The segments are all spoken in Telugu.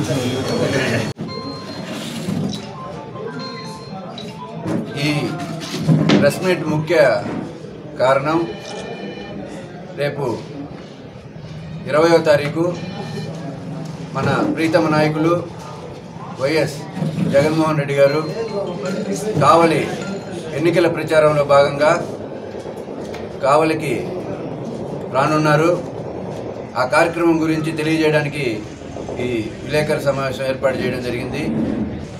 ఈ ప్రెస్ మీట్ ముఖ్య కారణం రేపు ఇరవయో తారీఖు మన ప్రీతమ నాయకులు వైఎస్ జగన్మోహన్ రెడ్డి గారు కావలి ఎన్నికల ప్రచారంలో భాగంగా కావలికి రానున్నారు. ఆ కార్యక్రమం గురించి తెలియజేయడానికి ఈ విలేకరుల సమావేశం ఏర్పాటు చేయడం జరిగింది.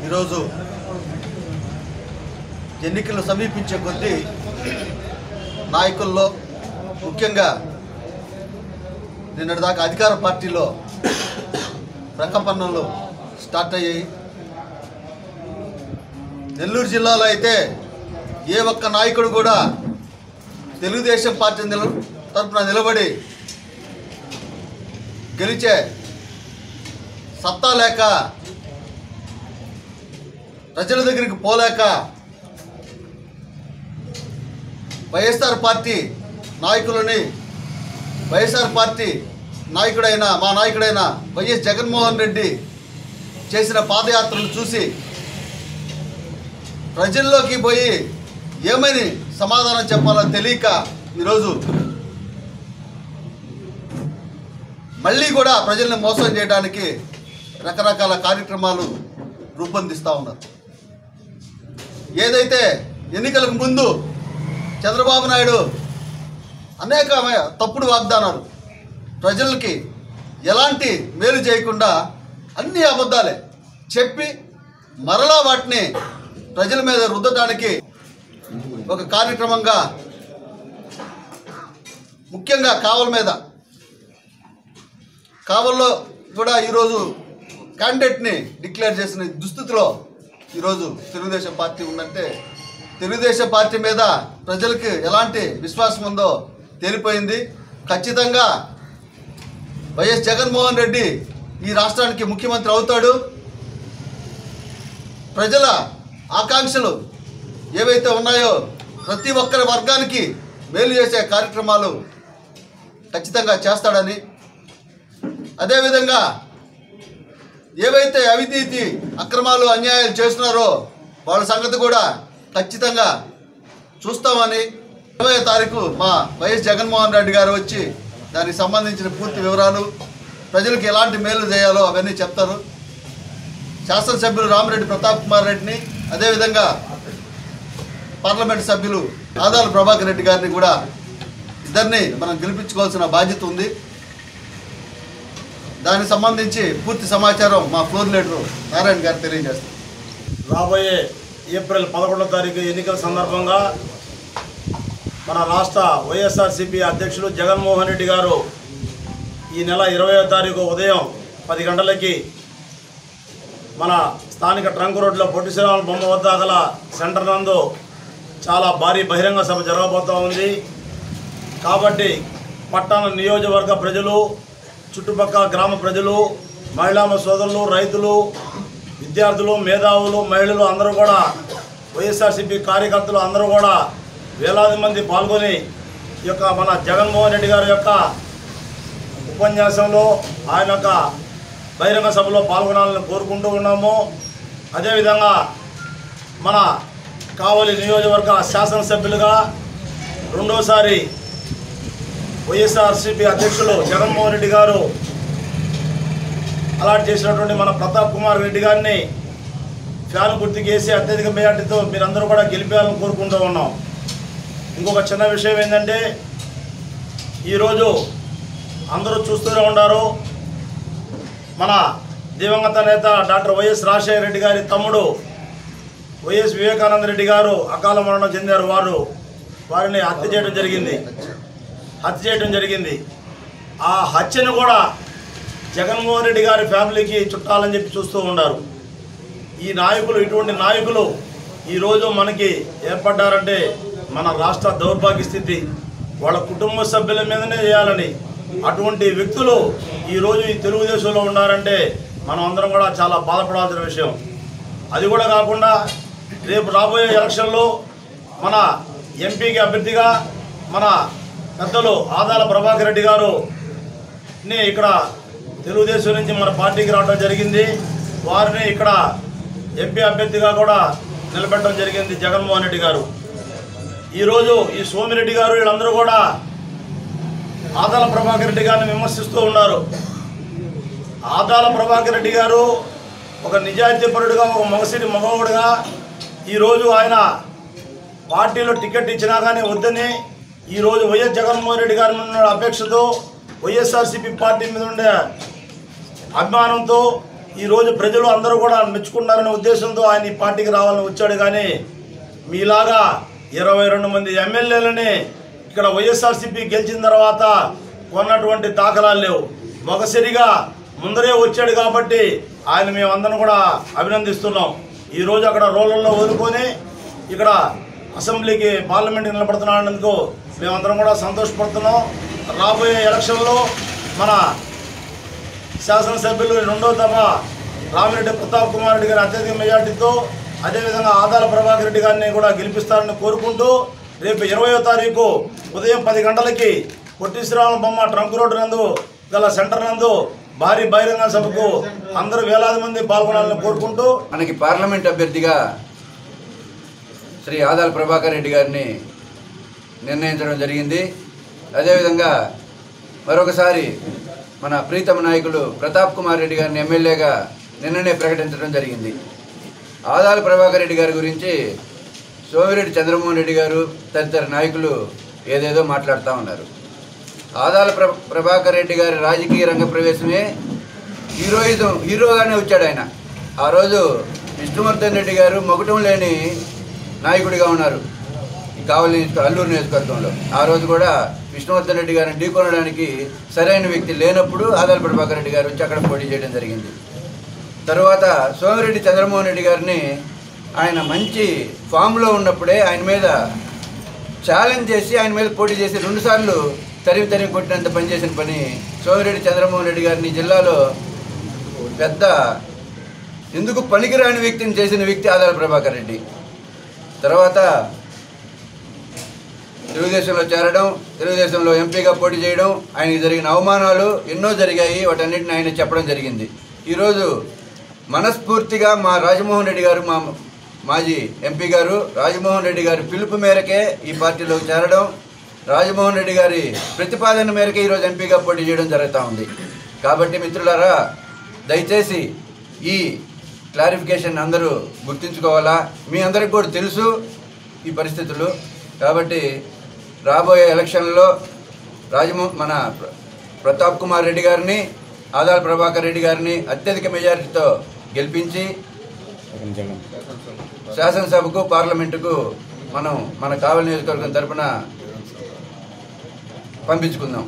ఈరోజు ఎన్నికలు సమీపించే కొద్దీ నాయకుల్లో ముఖ్యంగా నిన్నటిదాకా అధికార పార్టీలో ప్రకంపనలు స్టార్ట్ అయ్యాయి. నెల్లూరు జిల్లాలో అయితే ఏ ఒక్క నాయకుడు కూడా తెలుగుదేశం పార్టీ నిల తరఫున నిలబడి గెలిచే సత్తా లేక ప్రజల దగ్గరికి పోలేక వైఎస్ఆర్ పార్టీ నాయకులని వైఎస్ఆర్ పార్టీ నాయకుడైన మా నాయకుడైన వైఎస్ జగన్మోహన్ రెడ్డి చేసిన పాదయాత్రలు చూసి ప్రజల్లోకి పోయి ఏమని సమాధానం చెప్పాలో తెలియక ఈరోజు మళ్ళీ కూడా ప్రజల్ని మోసం చేయడానికి రకరకాల కార్యక్రమాలు రూపొందిస్తూ ఉన్నారు. ఏదైతే ఎన్నికలకు ముందు చంద్రబాబు నాయుడు అనేక తప్పుడు వాగ్దానాలు ప్రజలకి ఎలాంటి మేలు చేయకుండా అన్ని అబద్ధాలే చెప్పి మరలా వాటిని ప్రజల మీద రుద్దడానికి ఒక కార్యక్రమంగా ముఖ్యంగా కావల మీద. కావల్లో కూడా ఈరోజు క్యాండిడేట్ని డిక్లేర్ చేసిన దుస్థితిలో ఈరోజు తెలుగుదేశం పార్టీ ఉందంటే తెలుగుదేశం పార్టీ మీద ప్రజలకు ఎలాంటి విశ్వాసం ఉందో తేలిపోయింది. ఖచ్చితంగా వైఎస్ జగన్మోహన్ రెడ్డి ఈ రాష్ట్రానికి ముఖ్యమంత్రి అవుతాడు. ప్రజల ఆకాంక్షలు ఏవైతే ఉన్నాయో ప్రతి ఒక్కరి వర్గానికి మేలు చేసే కార్యక్రమాలు ఖచ్చితంగా చేస్తాడని. అదేవిధంగా ఏవైతే అవినీతి అక్రమాలు అన్యాయాలు చేస్తున్నారో వాళ్ళ సంగతి కూడా ఖచ్చితంగా చూస్తామని ఇరవై తారీఖు మా వైఎస్ జగన్మోహన్ రెడ్డి గారు వచ్చి దానికి సంబంధించిన పూర్తి వివరాలు ప్రజలకు ఎలాంటి మేలు చేయాలో అవన్నీ చెప్తారు. శాసనసభ్యులు రామిరెడ్డి ప్రతాప్ కుమార్ రెడ్డిని అదేవిధంగా పార్లమెంట్ సభ్యులు ఆదాల ప్రభాకర్ రెడ్డి గారిని కూడా ఇద్దరిని మనం గెలిపించుకోవాల్సిన బాధ్యత ఉంది. దానికి సంబంధించి పూర్తి సమాచారం మా ఫ్లోర్ లీడరు నారాయణ గారు తెలియజేస్తారు. రాబోయే ఏప్రిల్ పదకొండో తారీఖు ఎన్నికల సందర్భంగా మన రాష్ట్ర వైఎస్ఆర్సీపీ అధ్యక్షులు జగన్మోహన్ రెడ్డి గారు ఈ నెల ఇరవయో తారీఖు ఉదయం పది గంటలకి మన స్థానిక ట్రంక్ రోడ్లో పొట్టి శ్రీరాముల బొమ్మ వద్ద గల సెంటర్ నందు చాలా భారీ బహిరంగ సభ జరగబోతూ ఉంది. కాబట్టి పట్టణ నియోజకవర్గ ప్రజలు చుట్టుపక్కల గ్రామ ప్రజలు మహిళా సోదరులు రైతులు విద్యార్థులు మేధావులు మహిళలు అందరూ కూడా వైఎస్ఆర్సీపీ కార్యకర్తలు అందరూ కూడా వేలాది మంది పాల్గొని ఈ యొక్క మన జగన్మోహన్ రెడ్డి గారి యొక్క ఉపన్యాసంలో ఆయన యొక్క బహిరంగ సభలో పాల్గొనాలని కోరుకుంటూ ఉన్నాము. అదేవిధంగా మన కావలి నియోజకవర్గ శాసనసభ్యులుగా రెండోసారి వైఎస్ఆర్సీపీ అధ్యక్షులు జగన్మోహన్ రెడ్డి గారు అలాట్ చేసినటువంటి మన ప్రతాప్ కుమార్ రెడ్డి గారిని ఫ్యాన్ గుర్తుకేసి వేసి అత్యధిక మెజార్టీతో మీరందరూ కూడా గెలిపేయాలని కోరుకుంటూ ఉన్నాం. ఇంకొక చిన్న విషయం ఏంటంటే ఈరోజు అందరూ చూస్తూనే ఉన్నారు. మన దివంగత నేత డాక్టర్ వైఎస్ రాజశేఖర రెడ్డి గారి తమ్ముడు వైఎస్ వివేకానంద రెడ్డి గారు అకాల మరణం చెందారు. వారు వారిని హత్య చేయడం జరిగింది. హత్య చేయడం జరిగింది. ఆ హత్యను కూడా జగన్మోహన్ రెడ్డి గారి ఫ్యామిలీకి చుట్టాలని చెప్పి చూస్తూ ఉన్నారు. ఈ నాయకులు ఇటువంటి నాయకులు ఈరోజు మనకి ఏర్పడ్డారంటే మన రాష్ట్ర దౌర్భాగ్య స్థితి. వాళ్ళ కుటుంబ సభ్యుల మీదనే చేయాలని అటువంటి వ్యక్తులు ఈరోజు ఈ తెలుగుదేశంలో ఉన్నారంటే మనం అందరం కూడా చాలా బాధపడాల్సిన విషయం. అది కూడా కాకుండా రేపు రాబోయే ఎలక్షన్లో మన ఎంపీకి అభ్యర్థిగా మన పెద్దలు ఆదాల ప్రభాకర్ రెడ్డి గారు. ఇక్కడ తెలుగుదేశం నుంచి మన పార్టీకి రావడం జరిగింది. వారిని ఇక్కడ ఎంపీ అభ్యర్థిగా కూడా నిలబెట్టడం జరిగింది జగన్మోహన్ రెడ్డి గారు. ఈరోజు ఈ సోమిరెడ్డి గారు వీళ్ళందరూ కూడా ఆదాల ప్రభాకర్ రెడ్డి గారిని విమర్శిస్తూ ఉన్నారు. ఆదాల ప్రభాకర్ రెడ్డి గారు ఒక నిజాయితీపరుడుగా ఒక మగసిరి మగవుడుగా ఈరోజు ఆయన పార్టీలో టికెట్ ఇచ్చినా కానీ వద్దని ఈరోజు వైఎస్ జగన్మోహన్ రెడ్డి గారి ఉన్న అపేక్షతో వైఎస్ఆర్సీపీ పార్టీ మీద ఉండే అభిమానంతో ఈరోజు ప్రజలు అందరూ కూడా మెచ్చుకున్నారనే ఉద్దేశంతో ఆయన ఈ పార్టీకి రావాలని వచ్చాడు. కానీ మీలాగా ఇరవై రెండు మంది ఎమ్మెల్యేలని ఇక్కడ వైఎస్ఆర్సీపీ గెలిచిన తర్వాత కొన్నటువంటి దాఖలాలు లేవు. మొగసరిగా ముందరే వచ్చాడు కాబట్టి ఆయన మేమందరం కూడా అభినందిస్తున్నాం. ఈరోజు అక్కడ రోలల్లో వదులుకొని ఇక్కడ అసెంబ్లీకి పార్లమెంట్కి నిలబడుతున్నందుకు మేమందరం కూడా సంతోషపడుతున్నాం. రాబోయే ఎలక్షన్లో మన శాసనసభ్యులు రెండో దఫ రామిరెడ్డి ప్రతాప్ కుమార్ రెడ్డి గారి అత్యధిక మెజార్టీతో అదేవిధంగా ఆదాల ప్రభాకర్ రెడ్డి గారిని కూడా గెలిపిస్తారని కోరుకుంటూ రేపు ఇరవయో తారీఖు ఉదయం పది గంటలకి పొట్టి శ్రీరామ బొమ్మ ట్రంక్ రోడ్డు నందు గల సెంటర్ నందు భారీ బహిరంగ సభకు అందరూ వేలాది మంది పాల్గొనాలని కోరుకుంటూ మనకి పార్లమెంట్ అభ్యర్థిగా శ్రీ ఆదాల ప్రభాకర్ రెడ్డి గారిని నిర్ణయించడం జరిగింది. అదేవిధంగా మరొకసారి మన ప్రీతమ నాయకులు ప్రతాప్ కుమార్ రెడ్డి గారిని ఎమ్మెల్యేగా నిన్ననే ప్రకటించడం జరిగింది. ఆదాల ప్రభాకర్ రెడ్డి గారి గురించి సోమిరెడ్డి చంద్రమోహన్ రెడ్డి గారు తదితర నాయకులు ఏదేదో మాట్లాడుతూ ఉన్నారు. ఆదాల ప్ర ప్రభాకర్ రెడ్డి గారి రాజకీయ రంగ ప్రవేశమే హీరోయిజం హీరోగానే వచ్చాడు ఆయన. ఆ రోజు విష్ణువర్ధన్ రెడ్డి గారు మొగటం లేని నాయకుడిగా ఉన్నారు. కావలి అల్లూరు నియోజకవర్గంలో. ఆ రోజు కూడా విష్ణువర్ధన్ రెడ్డి గారిని ఢీకొనడానికి సరైన వ్యక్తి లేనప్పుడు ఆదాలపడి ప్రభాకర్ రెడ్డి గారు వచ్చి అక్కడ పోటీ చేయడం జరిగింది. తరువాత సోమిరెడ్డి చంద్రమోహన్ రెడ్డి గారిని ఆయన మంచి ఫామ్లో ఉన్నప్పుడే ఆయన మీద ఛాలెంజ్ చేసి ఆయన మీద పోటీ చేసి రెండుసార్లు తరివి తరివి కొట్టినంత పనిచేసిన పని సోమిరెడ్డి చంద్రమోహన్ రెడ్డి గారిని జిల్లాలో పెద్ద ఎందుకు పనికిరాని వ్యక్తిని చేసిన వ్యక్తి ఆదాల ప్రభాకర్ రెడ్డి. తర్వాత తెలుగుదేశంలో చేరడం తెలుగుదేశంలో ఎంపీగా పోటీ చేయడం ఆయనకి జరిగిన అవమానాలు ఎన్నో జరిగాయి వాటన్నిటిని ఆయన చెప్పడం జరిగింది. ఈరోజు మనస్ఫూర్తిగా మా రాజమోహన్ రెడ్డి గారు మా మాజీ ఎంపీ గారు రాజమోహన్ రెడ్డి గారి పిలుపు మేరకే ఈ పార్టీలోకి చేరడం రాజమోహన్ రెడ్డి గారి ప్రతిపాదన మేరకే ఈరోజు ఎంపీగా పోటీ చేయడం జరుగుతూ ఉంది. కాబట్టి మిత్రులారా దయచేసి ఈ క్లారిఫికేషన్ అందరూ గుర్తుంచుకోవాలా? మీ అందరికి కూడా తెలుసు ఈ పరిస్థితులు. కాబట్టి రాబోయే ఎలక్షన్లో రాజమో మన ప్రతాప్ కుమార్ రెడ్డి గారిని ఆదాల ప్రభాకర్ రెడ్డి గారిని అత్యధిక మెజారిటీతో గెలిపించి శాసనసభకు పార్లమెంటుకు మనం మన కావలి నియోజకవర్గం తరపున పంపించుకుందాం.